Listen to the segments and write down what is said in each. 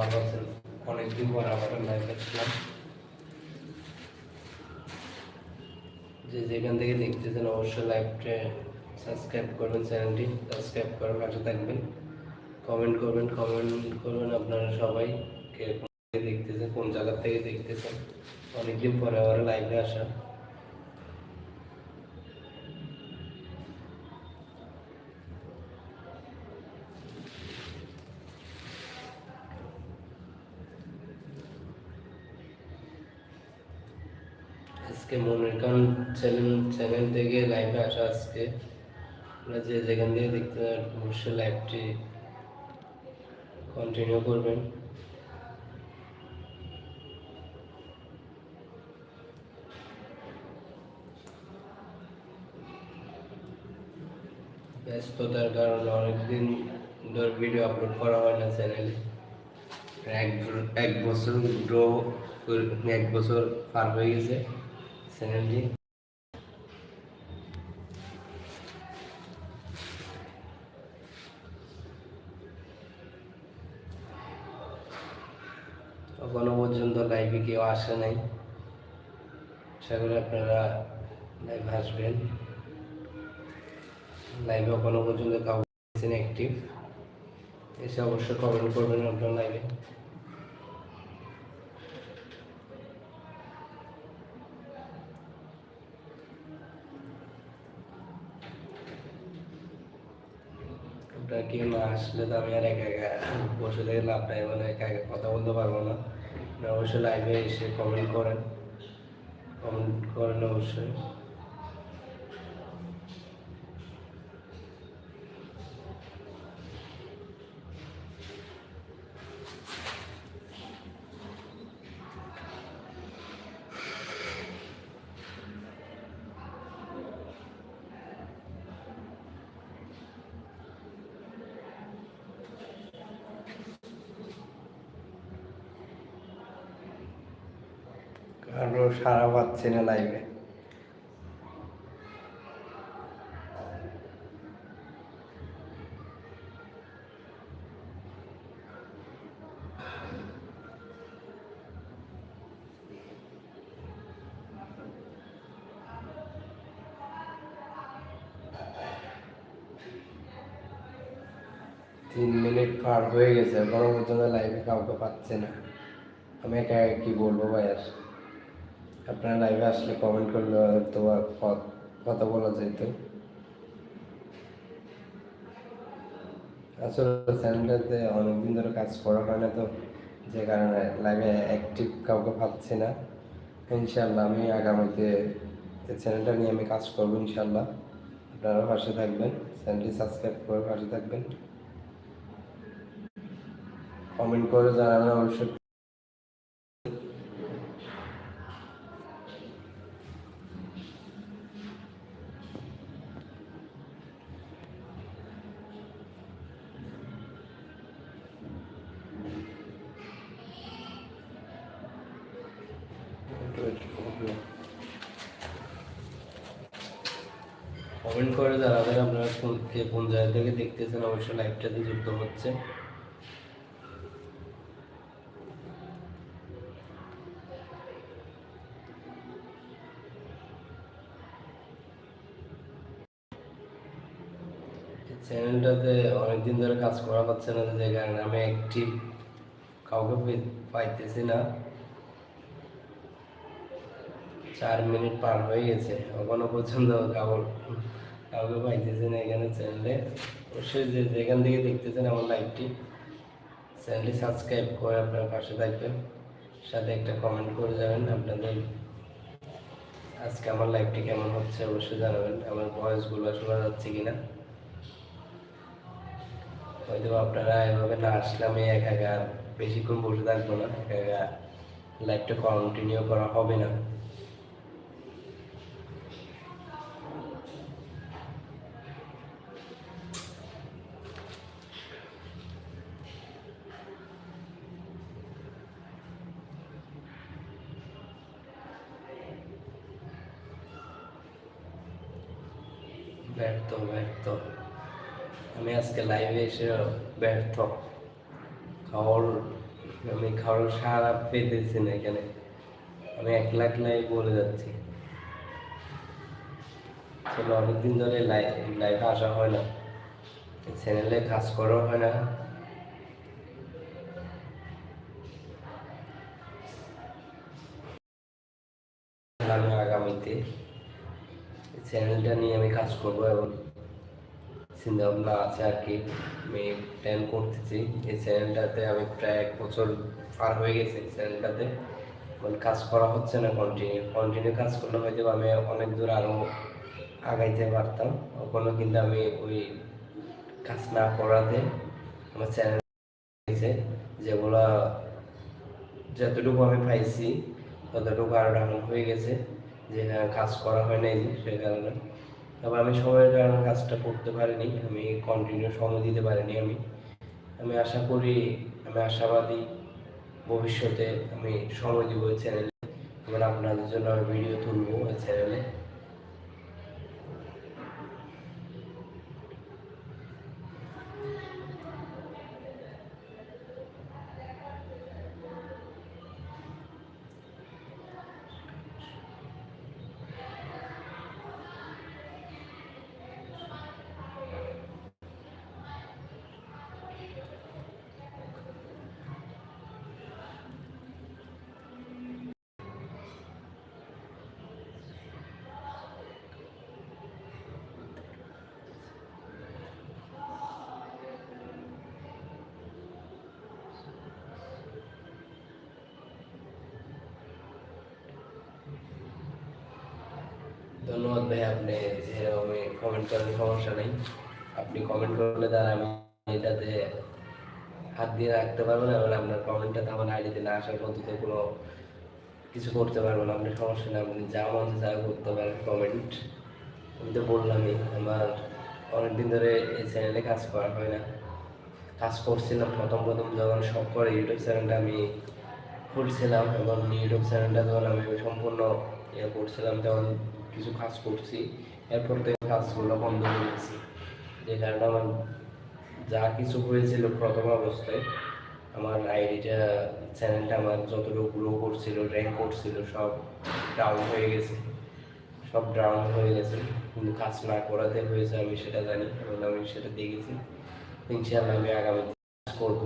ভালো আছেন অনেকদিন পর আবার লাইভ যে যেখান থেকে দেখতেছেন অবশ্যই লাইভটা সাবস্ক্রাইব করবেন চ্যানেলটি সাবস্ক্রাইব করে পাশে থাকবেন। কমেন্ট করবেন কমেন্ট করবেন আপনারা সবাই কে দেখতেছেন, কোন জায়গা থেকে দেখতেছেন। অনেকদিন পরে আবার লাইভে আসা। আজকে মনের কারণ চ্যানেল চ্যানেল থেকে লাইভে আসা আজকে। আপনারা যে যেখান থেকে দেখতে অবশ্যই লাইভটি কন্টিনিউ করবেন। ব্যস্ততার কারণে অনেকদিন ধর ভিডিও আপলোড করা হয় না চ্যানেলে এক এক বছর গ্রো এক বছর পার হয়ে গেছে। চ্যানেলটি। এখনও পর্যন্ত লাইভে কেউ আসে নাই। করি আপনারা লাইভ আসবেন। লাইভে এখনও পর্যন্ত কাউ অ্যাক্টিভ এসে অবশ্যই কমেন্ট করবেন আপনার লাইভে আপনারা কেউ না আসলে তো আমি আর একা একা বসে থেকে লাভ নাই মানে একা একা কথা বলতে পারব না। অবশ্যই লাইভে এসে কমেন্ট করেন। কমেন্ট করেন অবশ্যই কারও সারা পাচ্ছে না লাইভে তিন মিনিট পার হয়ে গেছে এখনও পর্যন্ত লাইভে কাউকে পাচ্ছে না। আমি একা কি বলব ভাই আর? আপনারা লাইভে আসলে কমেন্ট করলে হয়তো কথা বলা যেত আসলে চ্যানেলটাতে অনেকদিন ধরে কাজ করা হয় না তো, যে কারণে লাইভে অ্যাক্টিভ কাউকে পাচ্ছি না। ইনশাল্লাহ আমি আগামীতে চ্যানেলটা নিয়ে আমি কাজ করব ইনশাল্লাহ আপনারা পাশে থাকবেন, চ্যানেলটি সাবস্ক্রাইব করে পাশে থাকবেন। কমেন্ট করে জানাবেন অবশ্যই করে জানাবেন আপনারা কোন কে কোন জায়গা থেকে দেখতেছেন, অবশ্যই লাইভটাতে যুক্ত হচ্ছে। চ্যানেলটাতে অনেকদিন ধরে কাজ করা পাচ্ছে না, যে কারণে আমি অ্যাক্টিভ কাউকে পাইতেছি না। চার মিনিট পার হয়ে গেছে, এখনও পর্যন্ত কাউর কাউকে পাইতেছেন এখানে চ্যানেলে অবশ্যই যে যেখান থেকে দেখতেছেন আমার লাইভটি চ্যানেলটি সাবস্ক্রাইব করে আপনার পাশে থাকবেন। সাথে একটা কমেন্ট করে যাবেন আপনাদের আজকে আমার লাইভটি কেমন হচ্ছে অবশ্যই জানাবেন। আমার ভয়েসগুলো শোনা যাচ্ছে কিনা। হয়তো আপনারা এভাবে না আসলে আমি একা একা বেশিক্ষণ বসে থাকব না। একা একা লাইভটা কন্টিনিউ করা হবে না ব্যর্থ ব্যর্থ আমি আজকে লাইভে এসে ব্যর্থ। খাওয়ার আমি খাওয়ার সারা পেতেছি না এখানে। আমি এক লাখ লাই বলে যাচ্ছি। আসলে অনেকদিন ধরে লাইভ লাইভে আসা হয় না। চ্যানেলে কাজ করাও হয় না। আগামীতে চ্যানেলটা নিয়ে আমি কাজ করব এবং চিন্তা ভাবনা আছে আর কি। আমি প্ল্যান করতেছি। এই চ্যানেলটাতে আমি প্রায় এক বছর পার হয়ে গেছে চ্যানেলটাতে মানে কাজ করা হচ্ছে না কন্টিনিউ কন্টিনিউ কাজ করলে হয়তো আমি অনেক দূর আরও আগাইতে পারতাম। ওখানে কিন্তু আমি ওই কাজ না করাতে আমার চ্যানেল হয়েছে যেগুলো যতটুকু আমি পাইছি, ততটুকু আরও ডাউন হয়ে গেছে। যেখানে কাজ করা হয় নাই সে কারণে। তবে আমি সময়ের কারণে কাজটা করতে পারিনি, আমি কন্টিনিউ সময় দিতে পারিনি আমি। আমি আশা করি, আমি আশাবাদী, ভবিষ্যতে আমি সময় দিব ওই চ্যানেলে এবং আপনাদের জন্য আমি ভিডিও তুলবো ওই চ্যানেলে ধন্যবাদ ভাই, আপনি যেরকম কমেন্ট করেন সমস্যা নেই। আপনি কমেন্ট করলে তার আমি এটাতে হাত দিয়ে রাখতে পারব না এবং আপনার কমেন্টটা আমার আইডিতে না আসার পদ্ধতিতে কোনো কিছু করতে পারব না আপনি সমস্যা নেই। আপনি যা মন যা করতে পারেন কমেন্ট আমি তো বললামই, আমার অনেকদিন ধরে এই চ্যানেলে কাজ করা হয় না। কাজ করছিলাম প্রথম প্রথম যখন সব করে ইউটিউব চ্যানেলটা আমি খুলছিলাম, এবং ইউটিউব চ্যানেলটা যখন আমি সম্পূর্ণ ইয়ে করছিলাম, তখন কিছু কাজ করছি। এরপর থেকে কাজগুলো বন্ধ করে দিয়েছি। যে কারণে আমার যা কিছু হয়েছিল প্রথম অবস্থায়, আমার আইডিটা, চ্যানেলটা আমার যতটুকু গ্রো করছিল র্যাঙ্ক করছিল, সব ডাউন হয়ে গেছে। সব ডাউন হয়ে গেছে। কিন্তু কাজ না করাতে হয়েছে আমি সেটা জানি এবং আমি সেটা দেখেছি। ইনশাআল্লাহ আমি আগামী কাজ করব।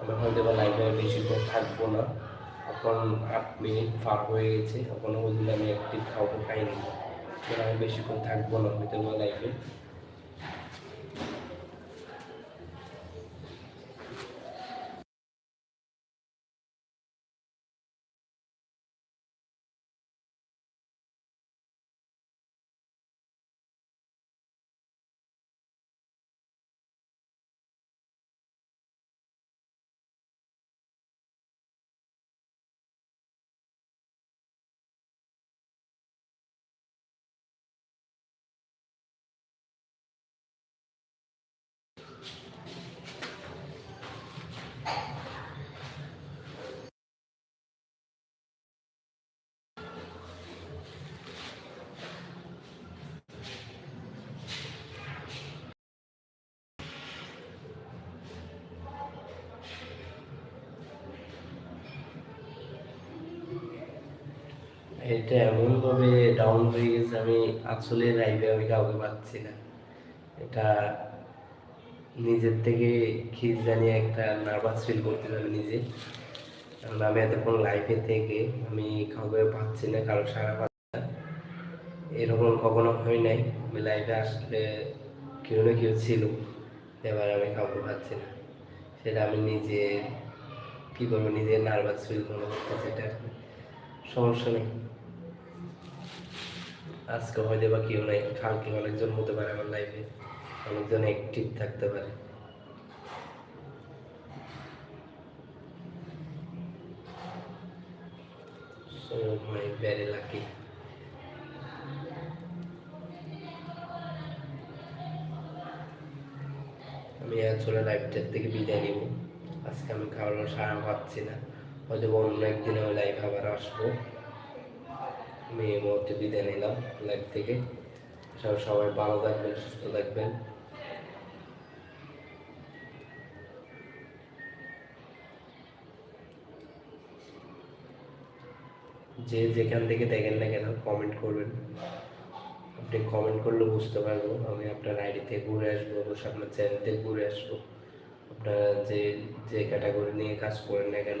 আমি হয়তো বা লাইফে বেশিক্ষণ থাকব না। এখন আট মিনিট পার হয়ে গেছে। এখনও পর্যন্ত আমি একটি খাওয়া খাইনি আমি বেশিক্ষণ থাকব না, হয়তো লাইফে এটা এমনভাবে ডাউন হয়ে গেছে, আমি আসলে লাইভে আমি কাউকে পাচ্ছি না। এটা নিজের থেকে কি জানি একটা নার্ভাস ফিল করতে আমি নিজে। কারণ আমি এতক্ষণ লাইফে থেকে আমি কাউকে পাচ্ছি না, কারও সারা পাচ্ছি না। এরকম কখনো হয় নাই, আমি লাইফে আসলে কেউ না কেউ ছিল, এবার আমি কাউকে পাচ্ছি না। সেটা আমি নিজে কী করব নিজে নার্ভাস ফিল করতেছি এটা সমস্যা নেই। আজকে হয়তো বা কেউ নাই, কালকে অনেকজন হতে পারে আমার লাইফে অনেকজন অ্যাক্টিভ থাকতে পারে. আমি আসলে লাইভটার থেকে বিদায় নিব। আজকে আমি খাওয়ার সারা পাচ্ছি না। হয়তো অন্য একদিন আমি লাইভ আবার আসব। মেয়ে এই মুহূর্তে বিদায় নিলাম লাইফ থেকে। সব সবাই ভালো থাকবেন, সুস্থ থাকবেন। যে যেখান থেকে দেখেন না কেন কমেন্ট করবেন। আপনি কমেন্ট করলে বুঝতে পারব। আমি আপনার আইডিতে ঘুরে আসব অবশ্যই আপনার চ্যানেলতে ঘুরে আসব। আপনারা যে যে ক্যাটাগরি নিয়ে কাজ করেন না কেন